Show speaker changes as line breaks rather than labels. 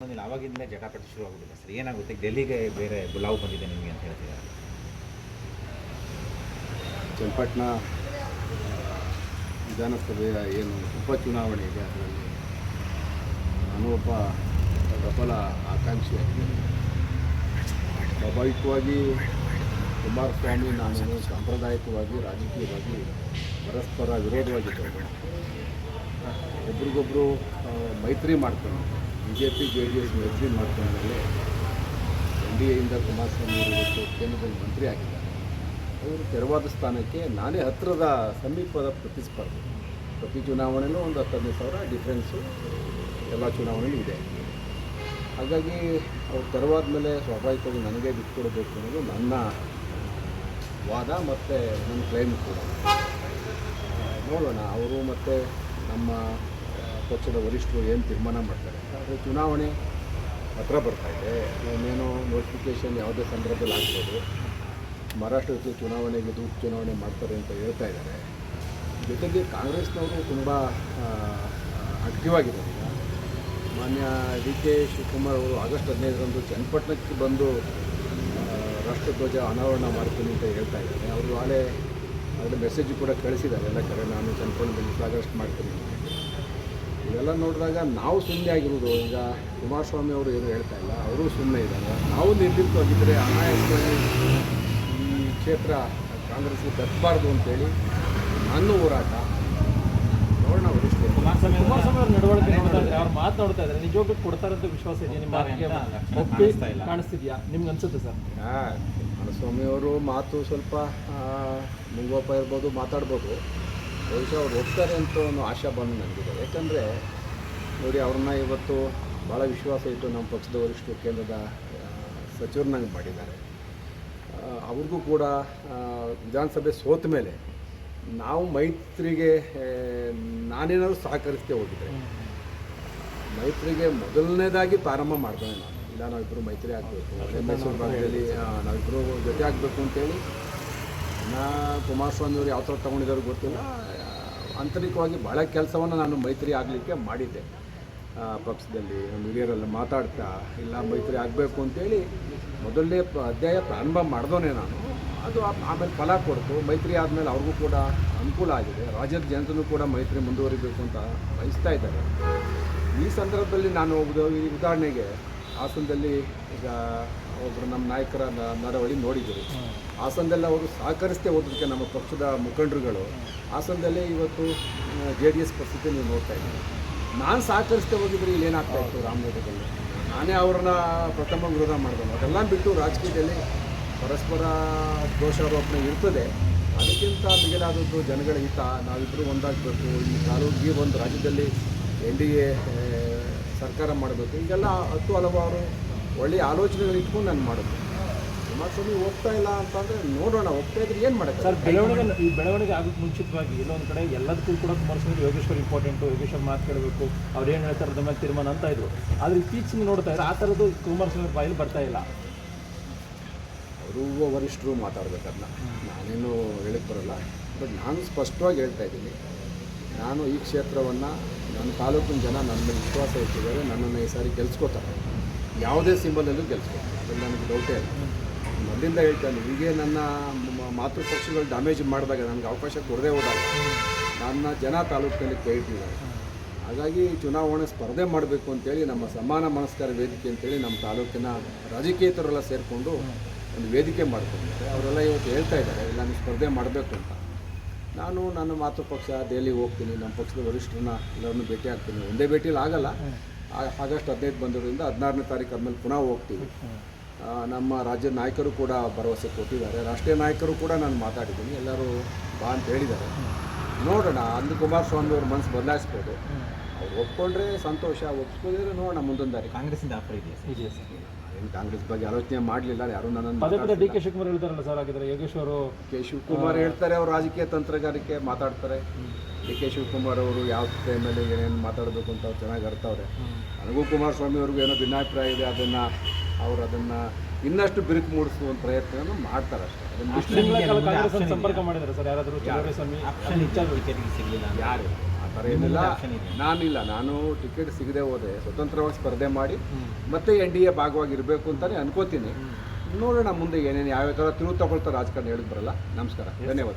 ಬಂದಿಲ್ಲ ಆವಾಗಿಂದಲೇ ಜಟಾಪಟಿ ಶುರು ಆಗೋದಿಲ್ಲ ಸರ್. ಏನಾಗುತ್ತೆ? ಡೆಲ್ಲಿಗೆ ಬೇರೆ ಬುಲಾವ್ ಬಂದಿದೆ ನಿಮಗೆ ಅಂತ ಹೇಳ್ತಿದ್ದಾರೆ
ಚನ್ನಪಟ್ಟಣ ವಿಧಾನಸಭೆಯ ಏನು ಉಪಚುನಾವಣೆ ಇದೆ ಅದರಲ್ಲಿ ನಾನು ಒಬ್ಬ ಪ್ರಬಲ ಆಕಾಂಕ್ಷಿಯಾಗಿದ್ದೇನೆ ಸ್ವಾಭಾವಿಕವಾಗಿ ಕುಮಾರಸ್ವಾಮಿ ನಾನು ಸಾಂಪ್ರದಾಯಿಕವಾಗಿ, ರಾಜಕೀಯವಾಗಿ ಪರಸ್ಪರ ವಿರೋಧವಾಗಿ ಒಬ್ರಿಗೊಬ್ಬರು ಮೈತ್ರಿ ಮಾಡ್ಕೊಂಡು B J P J D S ಮೈತ್ರಿ ಮಾಡ್ಕೊಂಡ್ಮೇಲೆ ಎನ್ ಡಿ ಎಯಿಂದ ಕುಮಾರಸ್ವಾಮಿ ಇವತ್ತು ಕೇಂದ್ರದಲ್ಲಿ ಮಂತ್ರಿ ಆಗಿದ್ದಾರೆ. ಅವರು ತೆರವಾದ ಸ್ಥಾನಕ್ಕೆ ನಾನೇ ಹತ್ತಿರದ ಸಮೀಪದ ಪ್ರತಿಸ್ಪರ್ಧೆ. ಪ್ರತಿ ಚುನಾವಣೆಯೂ ಒಂದು ಹತ್ತನೇ ಸಾವಿರ ಡಿಫ್ರೆನ್ಸು ಎಲ್ಲ ಚುನಾವಣೆಯೂ ಇದೆ. ಹಾಗಾಗಿ ಅವ್ರು ತೆರವಾದ ಮೇಲೆ ಸ್ವಾಭಾವಿಕವಾಗಿ ನನಗೆ ಬಿಟ್ಕೊಡ್ಬೇಕು ಅನ್ನೋದು ನನ್ನ ವಾದ ಮತ್ತು ನನ್ನ ಕ್ಲೈಮ್ ಕೂಡ. ನೋಡೋಣ, ಅವರು ಮತ್ತು ನಮ್ಮ ಪಕ್ಷದ ವರಿಷ್ಠರು ಏನು ತೀರ್ಮಾನ ಮಾಡ್ತಾರೆ? ಆದರೆ ಚುನಾವಣೆ ಹತ್ರ ಬರ್ತಾ ಇದೆ. ಇನ್ನೇನೋ ನೋಟಿಫಿಕೇಷನ್ ಯಾವುದೇ ಸಂದರ್ಭದಲ್ಲಿ ಆಗ್ಬೋದು. ಮಹಾರಾಷ್ಟ್ರದಲ್ಲಿ ಚುನಾವಣೆಗೆ ಇದು ಚುನಾವಣೆ ಮಾಡ್ತಾರೆ ಅಂತ ಹೇಳ್ತಾ ಇದ್ದಾರೆ. ಜೊತೆಗೆ ಕಾಂಗ್ರೆಸ್ನವರು ತುಂಬ ಆಕ್ಟಿವ್ ಆಗಿದ್ದಾರೆ ಈಗ ಮಾನ್ಯ ಡಿ ಕೆ ಶಿವಕುಮಾರ್ ಅವರು ಆಗಸ್ಟ್ ಹದಿನೈದರಂದು ಚನ್ನಪಟ್ಟಣಕ್ಕೆ ಬಂದು ರಾಷ್ಟ್ರಧ್ವಜ ಅನಾವರಣ ಮಾಡ್ತೀನಿ ಅಂತ ಹೇಳ್ತಾ ಇದ್ದಾರೆ. ಅವರು ನಾಳೆ ಅದರ ಮೆಸೇಜ್ ಕೂಡ ಕಳಿಸಿದ್ದಾರೆ. ಎಲ್ಲ ಕಡೆ ನಾನು ಚನ್ನಪಟ್ಟಣದಲ್ಲಿ ಆಗಸ್ಟ್ ಮಾಡ್ತೀನಿ ಇವೆಲ್ಲ ನೋಡಿದಾಗ ನಾವು ಸುಮ್ಮನೆ ಆಗಿರೋದು. ಈಗ ಕುಮಾರಸ್ವಾಮಿ ಅವರು ಏನು ಹೇಳ್ತಾ ಇಲ್ಲ ಅವರು ಸುಮ್ಮನೆ ಇದ್ದಾರೆ. ನಾವು ನಿರ್ಲಿಪ್ತವಾಗಿದ್ದರೆ ಅನಾಯಾಸವಾಗಿ ಈ ಕ್ಷೇತ್ರ ಕಾಂಗ್ರೆಸ್ಗೆ ತಪ್ಪಬಾರ್ದು ಅಂತೇಳಿ ನನ್ನ ಹೋರಾಟ ನೋಡೋಣ ಅವರು
ಕುಮಾರಸ್ವಾಮಿ
ಕುಮಾರಸ್ವಾಮಿ ಅವ್ರ ನಡವಳಿಕೆ ನೋಡ್ತಾ ಇದ್ರೆ ಅವ್ರು ಮಾತನಾಡ್ತಾ ಇದ್ದಾರೆ. ನಿಜವಾಗ್ಲೂ ಕೊಡ್ತಾರಂತ ವಿಶ್ವಾಸ ಇದೆ ನಿಮ್ಮ ಒಪ್ಪಿ
ಇಲ್ಲ.
ಕಾಣಿಸ್ತಿದ್ಯಾ? ನಿಮ್ಗೆ ಅನ್ಸುತ್ತೆ ಸರ್?
ಕುಮಾರಸ್ವಾಮಿ ಅವರು ಮಾತು ಸ್ವಲ್ಪ ಮುಂಗೋಪ ಇರ್ಬೋದು ಮಾತಾಡ್ಬೋದು. ಬಹುಶಃ ಅವ್ರು ಹೋಗ್ತಾರೆ ಅಂತ ಒಂದು ಆಶಾ ಬಂದು ನನಗಿದೆ. ಯಾಕಂದರೆ ನೋಡಿ ಅವ್ರನ್ನ ಇವತ್ತು ಭಾಳ ವಿಶ್ವಾಸ ಇಟ್ಟು ನಮ್ಮ ಪಕ್ಷದ ವರಿಷ್ಠರು ಕೇಂದ್ರದ ಸಚಿವರನ್ನಾಗಿ ಮಾಡಿದ್ದಾರೆ. ಅವ್ರಿಗೂ ಕೂಡ ವಿಧಾನಸಭೆ ಸೋತ ಮೇಲೆ ನಾವು ಮೈತ್ರಿಗೆ ನಾನೇನಾದರೂ ಸಹಕರಿಸ್ತೇ ಹೋಗಿದ್ದೆ ಮೈತ್ರಿಗೆ ಮೊದಲನೇದಾಗಿ ಪ್ರಾರಂಭ ಮಾಡ್ತೇನೆ ನಾನು. ಇಲ್ಲ ನಾವಿಬ್ಬರು ಮೈತ್ರಿ ಆಗಬೇಕು. ಮೈಸೂರು ಭಾಗದಲ್ಲಿ ನಾವಿಬ್ಬರು ಜೊತೆ ಆಗಬೇಕು ಅಂತೇಳಿ ನಾ ಕುಮಾರಸ್ವಾಮಿ ಅವರು ಯಾವ ಥರ ತೊಗೊಂಡಿದ್ದಾರೆ ಗೊತ್ತಿಲ್ಲ. ಆಂತರಿಕವಾಗಿ ಭಾಳ ಕೆಲಸವನ್ನು ನಾನು ಮೈತ್ರಿ ಆಗಲಿಕ್ಕೆ ಮಾಡಿದ್ದೆ. ಪಕ್ಷದಲ್ಲಿ ನಮ್ಮ ಹಿರಿಯರೆಲ್ಲ ಮಾತಾಡ್ತಾ, ಇಲ್ಲ ಮೈತ್ರಿ ಆಗಬೇಕು ಅಂತೇಳಿ ಮೊದಲನೇ ಅಧ್ಯಾಯ ಪ್ರಾರಂಭ ಮಾಡಿದವನೇ ನಾನು. ಅದು ಆಮೇಲೆ ಫಲ ಕೊಡ್ತು. ಮೈತ್ರಿ ಆದಮೇಲೆ ಅವ್ರಿಗೂ ಕೂಡ ಅನುಕೂಲ ಆಗಿದೆ. ರಾಜ್ಯದ ಜನತನೂ ಕೂಡ ಮೈತ್ರಿ ಮುಂದುವರಿಬೇಕು ಅಂತ ಬಯಸ್ತಾ ಇದ್ದಾರೆ. ಈ ಸಂದರ್ಭದಲ್ಲಿ ನಾನು ಈ ಉದಾಹರಣೆಗೆ ಹಾಸನದಲ್ಲಿ ಈಗ ಒಬ್ಬರು ನಮ್ಮ ನಾಯಕರ ನ- ನಡವಳಿ ನೋಡಿದ್ದೀವಿ ಹಾಸನದಲ್ಲಿ ಅವರು ಸಹಕರಿಸ್ತೇ ಹೋದಕ್ಕೆ ನಮ್ಮ ಪಕ್ಷದ ಮುಖಂಡರುಗಳು. ಹಾಸನದಲ್ಲೇ ಇವತ್ತು ಜೆ ಡಿ ಎಸ್ ಪರಿಸ್ಥಿತಿ ನೀವು ನೋಡ್ತಾ ಇದ್ದೀವಿ ನಾನು ಸಹಕರಿಸ್ತೇ ಹೋಗಿದ್ರೆ ಇಲ್ಲಿ ಏನಾಗ್ತಾ ಇತ್ತು ರಾಮನಗರದಲ್ಲಿ? ನಾನೇ ಅವ್ರನ್ನ ಪ್ರಥಮ ವಿರೋಧ ಮಾಡಿದನು ಅದೆಲ್ಲ ಬಿಟ್ಟು ರಾಜಕೀಯದಲ್ಲಿ ಪರಸ್ಪರ ದೋಷಾರೋಪಣೆ ಇರ್ತದೆ. ಅದಕ್ಕಿಂತ ಮಿಗಿಲಾದದ್ದು ಜನಗಳ ಹಿತ. ನಾವಿಬ್ಬರು ಒಂದಾಗಬೇಕು. ಈ ತಾಲೂಕಿಗೆ ಒಂದು ರಾಜ್ಯದಲ್ಲಿ ಎನ್ ಡಿ ಎ ಸರ್ಕಾರ ಮಾಡಬೇಕು. ಈಗೆಲ್ಲ ಹತ್ತು ಹಲವಾರು ಒಳ್ಳೆಯ ಆಲೋಚನೆಗಳು ಇಟ್ಕೊಂಡು ನಾನು ಮಾಡೋದು. ಕುಮಾರಸ್ವಾಮಿ ಹೋಗ್ತಾ ಇಲ್ಲ ಅಂತಂದರೆ ನೋಡೋಣ ಹೋಗ್ತಾ ಇದ್ರೆ ಏನು ಮಾಡೋದು
ಸರ್ ಬೆಳವಣಿಗೆ ಈ ಬೆಳವಣಿಗೆ ಆಗೋಕ್ಕೆ ಮುಂಚಿತವಾಗಿ ಇನ್ನೊಂದು ಕಡೆ ಎಲ್ಲದಕ್ಕೂ ಕೂಡ ಕುಮಾರಸ್ವಾಮಿ ಯೋಗೇಶ್ವರ್ ಇಂಪಾರ್ಟೆಂಟು ಯೋಗೇಶ್ವರ್ ಮಾತು ಕೇಳಬೇಕು ಅವ್ರು ಏನು ಹೇಳ್ತಾರೆ ಅದ್ರ ಮೇಲೆ ತೀರ್ಮಾನ ಅಂತ ಇದ್ರು. ಆದರೆ ಇತ್ತೀಚೆಗೆ ನೋಡ್ತಾ ಇದ್ರೆ ಆ ಥರದ್ದು ಕುಮಾರಸ್ವಾಮಿ ಬಾಯಲ್ಲಿ ಬರ್ತಾ ಇಲ್ಲ.
ಅವರು ವರಿಷ್ಠರು ಮಾತಾಡ್ಬೇಕದನ್ನ ನಾನೇನು ಹೇಳಕ್ಕೆ ಬರಲ್ಲ. ಬಟ್ ನಾನು ಸ್ಪಷ್ಟವಾಗಿ ಹೇಳ್ತಾ ಇದ್ದೀನಿ. ನಾನು ಈ ಕ್ಷೇತ್ರವನ್ನು ನನ್ನ ತಾಲೂಕಿನ ಜನ ನನ್ನ ಮೇಲೆ ವಿಶ್ವಾಸ ಇಟ್ಟಿದ್ದಾರೆ, ನನ್ನನ್ನು ಈ ಸಾರಿ ಗೆಲ್ಸ್ಕೋತಾರೆ. ಯಾವುದೇ ಸಿಂಬಲಲ್ಲೂ ಗೆಲ್ಸ್ಕೋತಾರೆ. ಅದು ನನಗೆ ಡೌಟೇ ಇಲ್ಲ. ಮೊದಲಿಂದ ಹೇಳ್ತಾನೆ ಹೀಗೆ ನನ್ನ ಮಾತೃ ಪಕ್ಷಗಳು ಡ್ಯಾಮೇಜ್ ಮಾಡಿದಾಗ ನನಗೆ ಅವಕಾಶ ಕೊಡದೇ ಹೋದಾಗ ನನ್ನ ಜನ ತಾಲೂಕಿನಲ್ಲಿ ಕೈ ಇಟ್ಟಿದ್ದಾರೆ ಹಾಗಾಗಿ ಚುನಾವಣೆ ಸ್ಪರ್ಧೆ ಮಾಡಬೇಕು ಅಂತೇಳಿ ನಮ್ಮ ಸಮಾನ ಮನಸ್ಕಾರ ವೇದಿಕೆ ಅಂತೇಳಿ ನಮ್ಮ ತಾಲೂಕಿನ ರಾಜಕೀಯತರೆಲ್ಲ ಸೇರಿಕೊಂಡು ಒಂದು ವೇದಿಕೆ ಮಾಡ್ಕೊಂಡಿದ್ದಾರೆ. ಅವರೆಲ್ಲ ಇವತ್ತು ಹೇಳ್ತಾ ಇದ್ದಾರೆ ನಾನು ಸ್ಪರ್ಧೆ ಮಾಡಬೇಕು ಅಂತ. ನಾನು ನನ್ನ ಮಾತೃ ಪಕ್ಷ ದೆಹಲಿಗೆ ಹೋಗ್ತೀನಿ, ನಮ್ಮ ಪಕ್ಷದ ವರಿಷ್ಠರನ್ನ ಎಲ್ಲರನ್ನು ಭೇಟಿ ಆಗ್ತೀನಿ. ಒಂದೇ ಭೇಟಿಯಲ್ಲಿ ಆಗಲ್ಲ. ಆಗಸ್ಟ್ ಹದಿನೈದು ಬಂದಿರೋದ್ರಿಂದ ಹದಿನಾರನೇ ತಾರೀಕು ಆದಮೇಲೆ ಪುನಃ ಹೋಗ್ತೀವಿ ನಮ್ಮ ರಾಜ್ಯ ನಾಯಕರು ಕೂಡ ಭರವಸೆ ಕೊಟ್ಟಿದ್ದಾರೆ. ರಾಷ್ಟ್ರೀಯ ನಾಯಕರು ಕೂಡ ನಾನು ಮಾತಾಡಿದ್ದೀನಿ. ಎಲ್ಲರೂ ಬಾ ಅಂತ ಹೇಳಿದ್ದಾರೆ. ನೋಡೋಣ. ಅಂದು ಕುಮಾರಸ್ವಾಮಿ ಅವ್ರ ಮನಸ್ಸು ಬದಲಾಯಿಸ್ಬೋದು. ಒಪ್ಕೊಂಡ್ರೆ ಸಂತೋಷ ಒಪ್ಸ್ಕೊಂಡಿದ್ರೆ ನೋಡೋಣ ಮುಂದೊಂದು ದಾರಿ.
ಕಾಂಗ್ರೆಸ್ಸಿಂದ ಆಫರ್ ಇದೆಯಾ ಸರ್?
ಇದೆಯಾ ಸರ್.
ಏನು ಕಾಂಗ್ರೆಸ್ ಬಗ್ಗೆ ಆಲೋಚನೆ ಮಾಡಲಿಲ್ಲ ಯಾರು ನನ್ನ
ಪದೇ ಪದೇ ಡಿ ಕೆ ಶಿವಕುಮಾರ್ ಹೇಳ್ತಾರಲ್ಲ ಸರ್ ಹಾಗಿದ್ರೆ ಯೋಗೇಶ್ವರು
ಕೆ ಶಿವಕುಮಾರ್ ಹೇಳ್ತಾರೆ ಅವ್ರು ರಾಜಕೀಯ ತಂತ್ರಗಾರಿಕೆ ಮಾತಾಡ್ತಾರೆ. ಡಿ ಕೆ ಶಿವಕುಮಾರ್ ಅವರು ಯಾವ ಟೈಮಲ್ಲಿ ಏನೇನು ಮಾತಾಡಬೇಕು ಅಂತ ಅವ್ರು ಚೆನ್ನಾಗಿ ಅರ್ಥವ್ರೆ. ನನಗೂ ಕುಮಾರಸ್ವಾಮಿ ಅವ್ರಿಗೂ ಏನೋ ಭಿನ್ನಾಭಿಪ್ರಾಯ ಇದೆ ಅದನ್ನು ಅವರು ಅದನ್ನು ಇನ್ನಷ್ಟು ಬಿರುಕು ಮೂಡಿಸುವ ಪ್ರಯತ್ನವನ್ನು ಮಾಡ್ತಾರೆ ಅಷ್ಟೇ.
ಸಂಪರ್ಕ ಮಾಡಿದ್ದಾರೆ ಸರ್ ಯಾರಾದರೂ
ಯಾರು? ಏನಿಲ್ಲ. ನಾನಿಲ್ಲ. ನಾನು ಟಿಕೆಟ್ ಸಿಗದೆ ಹೋದೆ. ಸ್ವತಂತ್ರವಾಗಿ ಸ್ಪರ್ಧೆ ಮಾಡಿ ಮತ್ತೆ ಎನ್ ಡಿ ಎ ಭಾಗವಾಗಿರಬೇಕು ಅಂತಾನೆ ಅನ್ಕೋತೀನಿ. ನೋಡೋಣ ಮುಂದೆ ಏನೇನು ಯಾವ ಥರ ತಿರುವು ತಗೊಳ್ತಾರೆ ರಾಜಕಾರಣ ಹೇಳಿದ್ ಬರಲ್ಲ ನಮಸ್ಕಾರ ಧನ್ಯವಾದ